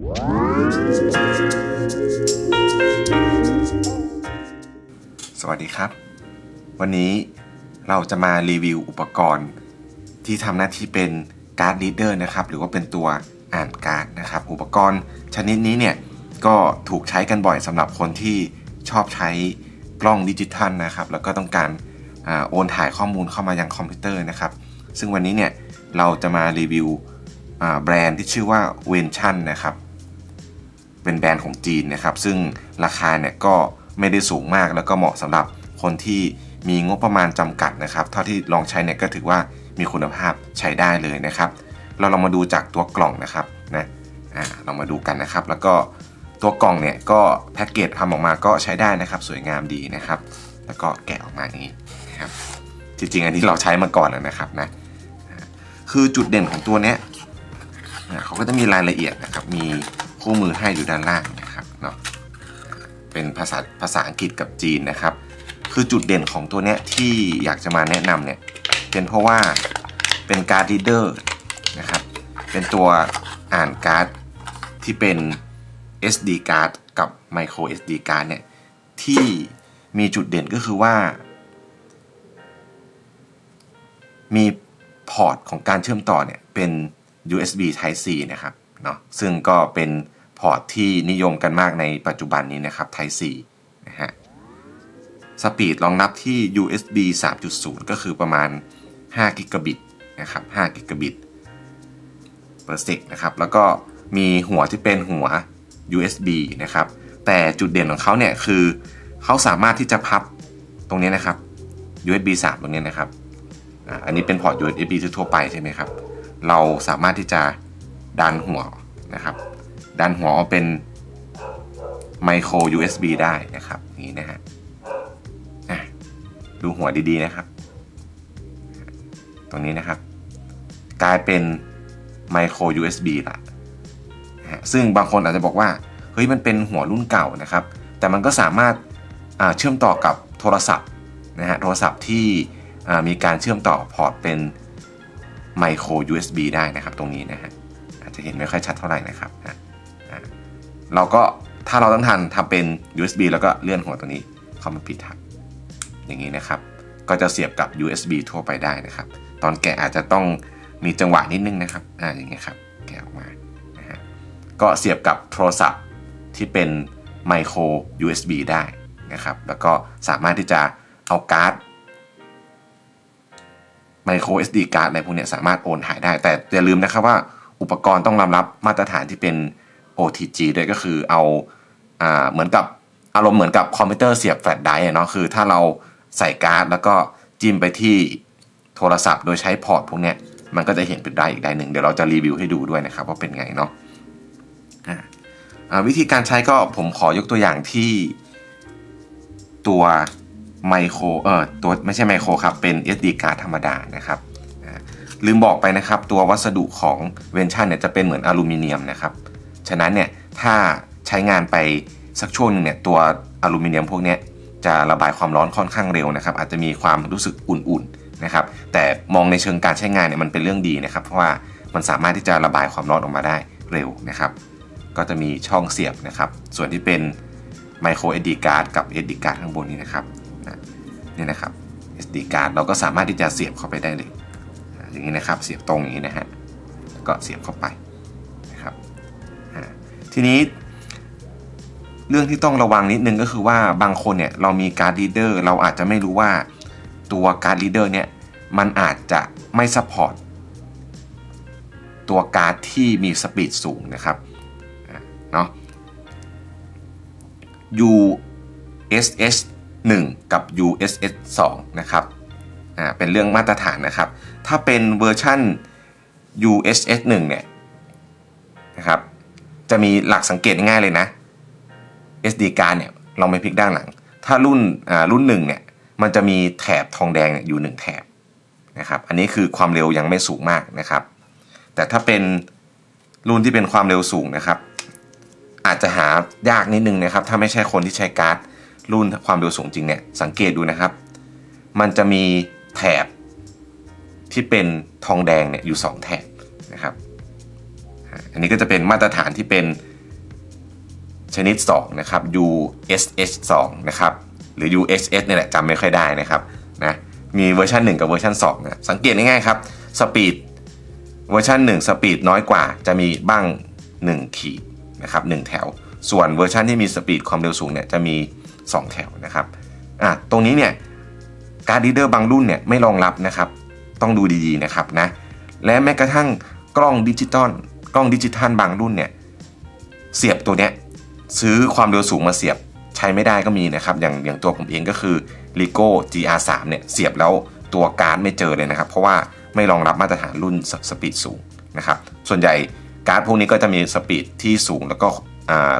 สวัสดีครับ วันนี้เราจะมารีวิวอุปกรณ์ ที่ทำหน้าที่เป็นการ์ดรีดเดอร์นะครับ หรือว่าเป็นตัวอ่านการ์ดนะครับ อุปกรณ์ชนิดนี้เนี่ย ก็ถูกใช้กันบ่อยสำหรับคนที่ชอบใช้กล้องดิจิทัลนะครับ แล้วก็ต้องการอาโอนถ่ายข้อมูลเข้ามายังคอมพิวเตอร์นะครับ ซึ่งวันนี้เนี่ยเราจะมารีวิวแบรนด์ที่ชื่อว่าเวนชั่นนะครับ เป็นแบรนด์ของจีนนะครับ ซึ่งราคาเนี่ยก็ไม่ได้สูงมากแล้วก็เหมาะสำหรับคนที่มีงบประมาณจำกัดนะครับ เท่าที่ลองใช้เนี่ยก็ถือว่ามีคุณภาพใช้ได้เลยนะครับ เราลองมาดูจากตัวกล่องนะครับนะอ่าเรามาดูกันนะครับ แล้วก็ตัวกล่องเนี่ยก็แพ็กเกจทำออกมาก็ใช้ได้นะครับ สวยงามดีนะครับ แล้วก็แกะออกมาอย่างนี้นะครับจริงๆอันนี้เราใช้มาก่อนแล้วนะครับนะคือจุดเด่นของตัวเนี้ยเขาก็จะมีรายละเอียดนะครับ มี คู่มือให้อยู่ด้านล่างนะครับเนาะเป็นภาษาภาษาอังกฤษกับจีนนะครับ คือจุดเด่นของตัวเนี้ยที่อยากจะมาแนะนำเนี่ยเป็นเพราะว่าเป็นการ์ดรีเดอร์นะครับเป็นตัวอ่านการ์ดที่เป็น SD card กับ micro SD card เนี่ยที่มีจุดเด่นก็คือว่า มีพอร์ตของการเชื่อมต่อเนี่ยเป็น USB Type C นะครับ เนาะซึ่งก็เป็นพอร์ตที่นิยมกันมากในปัจจุบันนี้นะครับ Type C นะฮะสปีดรองรับที่ USB 3.0 ก็คือประมาณ5กิกะบิตนะครับ5กิกะบิต per sec นะครับ แล้วก็มีหัวที่เป็นหัว USB นะครับ แต่จุดเด่นของเขาเนี่ยคือเขาสามารถที่จะพับตรงนี้นะครับ USB 3 ตรงนี้นะครับ อันนี้เป็นพอร์ต USB ทั่วไปใช่ไหมครับ เราสามารถที่จะ ดันหัวนะครับ ดันหัวเอาเป็นไมโคร USB ได้นะครับ นี้นะฮะดูหัวดีๆนะครับ ตรงนี้นะครับ กลายเป็นไมโคร USB ละซึ่งบางคนอาจจะบอกว่า เฮ้ยมันเป็นหัวรุ่นเก่านะครับ แต่มันก็สามารถเชื่อมต่อกับโทรศัพท์นะฮะโทรศัพท์ที่มีการเชื่อมต่อพอร์ตเป็นไมโคร USB ได้นะครับ ตรงนี้นะฮะ จะเห็นไม่ค่อยชัดเท่าไหร่นะครับอะอะเราก็ถ้าเราต้องทันทำเป็น USB แล้วก็เลื่อนหัวตัวนี้เข้ามาปิดทับอย่างนี้นะครับ ก็จะเสียบกับ USB ทั่วไปได้นะครับ ตอนแกะอาจจะต้องมีจังหวะนิดนึงนะครับอ่าอย่างเงี้ยครับแกะออกมานะฮะก็เสียบกับโทรศัพท์ที่เป็นไมโคร USB ได้นะครับ แล้วก็สามารถที่จะเอาการ์ดไมโคร SD การ์ดอะไรพวกนี้สามารถโอนถ่ายได้ แต่อย่าลืมนะครับว่า อุปกรณ์ต้องรองรับมาตรฐานที่เป็น OTG ด้วยก็คือเอาอ่าเหมือนกับอารมณ์เหมือนกับคอมพิวเตอร์เสียบแฟลชไดร์เนาะคือถ้าเราใส่การ์ดแล้วก็จิ้มไปที่โทรศัพท์โดยใช้พอร์ตพวกเนี้ยมันก็จะเห็นเป็นไดรฟ์อีกไดรฟ์หนึ่งเดี๋ยวเราจะรีวิวให้ดูด้วยนะครับว่าเป็นไงเนาะอ่าวิธีการใช้ก็ผมขอยกตัวอย่างที่ตัวไมโครเออตัวไม่ใช่ไมโครครับเป็น SD การ์ดธรรมดานะครับ ลืมบอกไปนะครับ ตัววัสดุของเวนชั่นเนี่ยจะเป็นเหมือนอลูมิเนียมนะครับ ฉะนั้นเนี่ยถ้าใช้งานไปสักช่วงหนึงเนี่ยตัวอลูมิเนียมพวกนี้จะระบายความร้อนค่อนข้างเร็วนะครับ อาจจะมีความรู้สึกอุ่นๆนะครับ แต่มองในเชิงการใช้งานเนี่ยมันเป็นเรื่องดีนะครับ เพราะว่ามันสามารถที่จะระบายความร้อนออกมาได้เร็วนะครับ ก็จะมีช่องเสียบนะครับ ส่วนที่เป็น micro SD card กับ SD card ข้างบนนี้นะครับนะนี่นะครับ SD card เราก็สามารถที่จะเสียบเข้าไปได้เลย อย่างนี้นะครับ เสียบตรงอย่างนี้นะฮะแล้วก็เสียบเข้าไปนะครับทีนี้เรื่องที่ต้องระวังนิดนึงก็คือว่าบางคนเนี่ยเรามีการ์ดรีเดอร์เราอาจจะไม่รู้ว่าตัวการ์ดรีเดอร์เนี่ยมันอาจจะไม่ซัพพอร์ตตัวการ์ดที่มีสปีดสูงนะครับเนาะ USS 1 กับ USS 2 นะครับ อ่าเป็นเรื่องมาตรฐานนะครับ ถ้าเป็นเวอร์ชัน USS 1เนี่ยนะครับจะมีหลักสังเกตง่ายเลยนะ SD card เนี่ยลองไปพลิกด้านหลัง ถ้ารุ่นอ่ารุ่นหนึ่งเนี่ยมันจะมีแถบทองแดงเนี่ยอยู่ 1 แถบนะครับอันนี้คือความเร็วยังไม่สูงมากนะครับ แต่ถ้าเป็นรุ่นที่เป็นความเร็วสูงนะครับ อาจจะหายากนิดนึงนะครับ ถ้าไม่ใช่คนที่ใช้การ์ดรุ่นความเร็วสูงจริงเนี่ยสังเกตดูนะครับ มันจะมี แถบที่เป็นทองแดงเนี่ยอยู่ 2 แถบนะครับ อันนี้ก็จะเป็นมาตรฐานที่เป็นชนิด 2 นะครับ USH 2นะครับ หรือ USS เนี่ยแหละจำไม่ค่อยได้นะครับนะมีเวอร์ชัน1 กับเวอร์ชัน2นะสังเกตง่ายๆครับสปีดเวอร์ชัน1สปีดน้อยกว่าจะมีบ้าง 1 ขีดนะครับ1แถว ส่วนเวอร์ชันที่มีสปีดความเร็วสูงเนี่ยจะมี 2 แถวนะครับอะตรงนี้เนี่ย การ์ดรีเดอร์บางรุ่นเนี่ยไม่รองรับนะครับ ต้องดูดีๆนะครับนะ และแม้กระทั่งกล้องดิจิตอลกล้องดิจิทัลบางรุ่นเนี่ยเสียบตัวเนี้ยซื้อความเร็วสูงมาเสียบใช้ไม่ได้ก็มีนะครับ อย่างอย่างตัวผมเองก็คือ l e g o GR3 เนี่ยเสียบแล้วตัวการ์ดไม่เจอเลยนะครับ เพราะว่าไม่รองรับมาตรฐานรุ่นสสปีดสูงนะครับ ส่วนใหญ่การ์ดพวกนี้ก็จะมีสปีดที่สูงแล้วก็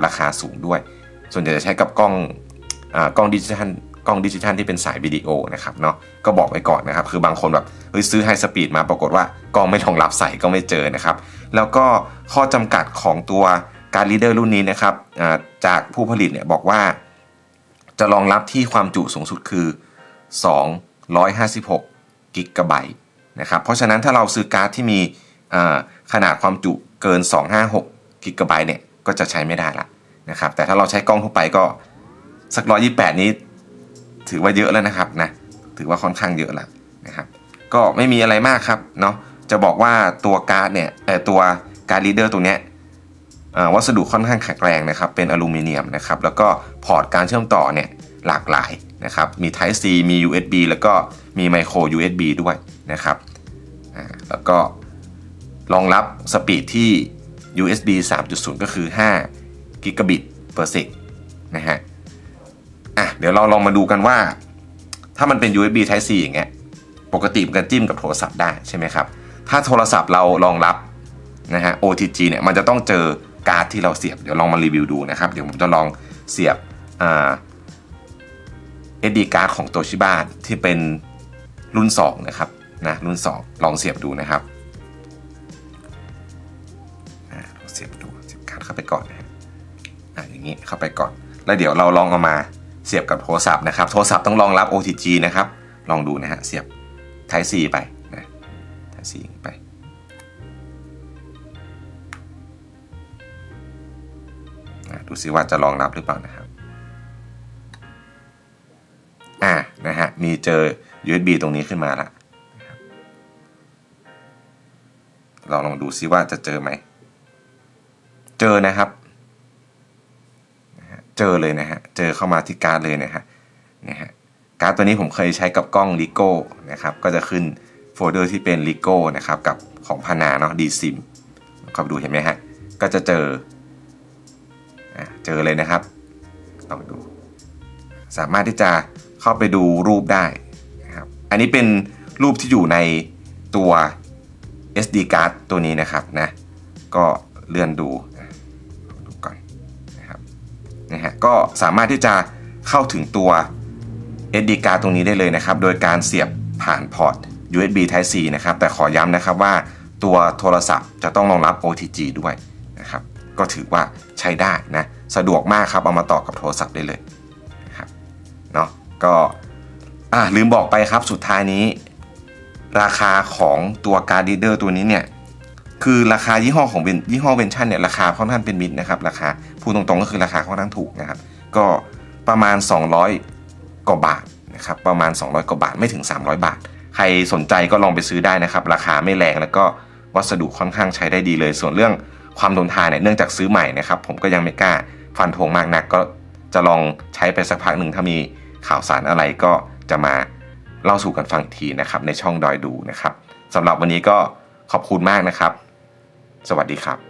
ราคาสูงด้วย ส่วนใหญ่จะใช้กับกล้องอกล้องดิจิทัล ล้องดิจิทัลที่เป็นสายวิดีโอนะครับเนาะก็บอกไว้ก่อนนะครับ คือบางคนแบบเฮ้ยซื้อไฮสปีดมาปรากฏว่ากล้องไม่รองรับใส่ก็ไม่เจอนะครับ แล้วก็ข้อจำกัดของตัวการรีเดอร์รุ่นนี้นะครับจากผู้ผลิตเนี่ยบอกว่า จะรองรับที่ความจุสูงสุดคือ 256กิกะไบต์นะครับเพราะฉะนั้นถ้าเราซื้อการ์ดที่มีขนาดความจุเกิน 256กิกะไบต์เนี่ยก็จะใช้ไม่ได้ละนะครับแต่ถ้าเราใช้กล้องทั่วไปก็สัก 128 นี้ ถือว่าเยอะแล้วนะครับนะถือว่าค่อนข้างเยอะแล้วนะครับก็ไม่มีอะไรมากครับเนาะจะบอกว่าตัวการ์ดเนี่ยเอ่ตัวการ์ดรีเดอร์ตัวเนี้ยวัสดุค่อนข้างแข็งแรงนะครับเป็นอลูมิเนียมนะครับแล้วก็พอร์ตการเชื่อมต่อเนี่ยหลากหลายนะครับมี Type C มี USB แล้วก็มี Micro USB ด้วยนะครับแล้วก็รองรับสปีดที่ USB 3.0 ก็คือ5กิกะบิต per sec นะฮะ อะเดี๋ยวเราลองมาดูกันว่า ถ้ามันเป็น USB Type C อย่างเงี้ยปกติมันก็จิ้มกับโทรศัพท์ได้ใช่ไหมครับ ถ้าโทรศัพท์เรารองรับนะฮะ OTG เนี่ยมันจะต้องเจอการ์ดที่เราเสียบ เดี๋ยวลองมารีวิวดูนะครับ เดี๋ยวผมจะลองเสียบอ่า SD การ์ดของโตชิบ้าที่เป็นรุ่น 2 นะครับนะรุ่น 2 ลองเสียบดูนะครับลองเสียบดูเสียบการ์ดเข้าไปก่อนนะฮะอ่าอย่างนี้เข้าไปก่อน แล้วเดี๋ยวเราลองเอามา เสียบกับโทรศัพท์นะครับ โทรศัพท์ต้องรองรับ OTG นะครับ ลองดูนะฮะ เสียบ Type C ไปนะ Type C ไป ดูซิว่าจะรองรับหรือเปล่านะครับ อ่า นะฮะ มีเจอ USB ตรงนี้ขึ้นมาละนะครับลองลองดูซิว่าจะเจอไหม เจอนะครับ เจอเลยนะฮะ เจอเข้ามาที่การ์ดเลยนะฮะนี่ยฮะการ์ดตัวนี้ผมเคยใช้กับกล้อง l ิโก้นะครับ ก็จะขึ้นโฟลเดอร์ที่เป็น l ิโก้นะครับกับของพานาเนาะ d s i m เข้าไปดูเห็นไหมฮะ ก็จะเจออะเจอเลยนะครับลองดู สามารถที่จะเข้าไปดูรูปได้นะครับ อันนี้เป็นรูปที่อยู่ในตัว SD card ตัวนี้นะครับนะ ก็เลื่อนดู นะฮะก็สามารถที่จะเข้าถึงตัว SD card ตรงนี้ได้เลยนะครับ โดยการเสียบผ่านพอร์ต USB Type C นะครับ แต่ขอย้ำนะครับว่าตัวโทรศัพท์จะต้องรองรับ OTG ด้วยนะครับ ก็ถือว่าใช้ได้นะ สะดวกมากครับ เอามาต่อกับโทรศัพท์ได้เลยนะครับเนาะก็อ่าลืมบอกไปครับสุดท้ายนี้ ราคาของตัวการ์ดรีเดอร์ตัวนี้เนี่ย คือราคายี่ห้อของเวนยี่ห้อเวนชั่นเนี่ยราคาค่อนข้างเป็นมิตรนะครับราคาพูดตรงๆก็คือราคาค่อนข้างถูกนะครับก็ประมาณ 200กว่าบาทนะครับประมาณ 200กว่าบาทไม่ถึง 300 บาท ใครสนใจก็ลองไปซื้อได้นะครับ ราคาไม่แรงแล้วก็วัสดุค่อนข้างใช้ได้ดีเลย ส่วนเรื่องความทนทานเนี่ยเนื่องจากซื้อใหม่นะครับผมก็ยังไม่กล้าฟันธงมากนักก็จะลองใช้ไปสักพักหนึ่งถ้ามีข่าวสารอะไรก็จะมาเล่าสู่กันฟังทีนะครับในช่องดอยดูนะครับสำหรับวันนี้ก็ขอบคุณมากนะครับ สวัสดีครับ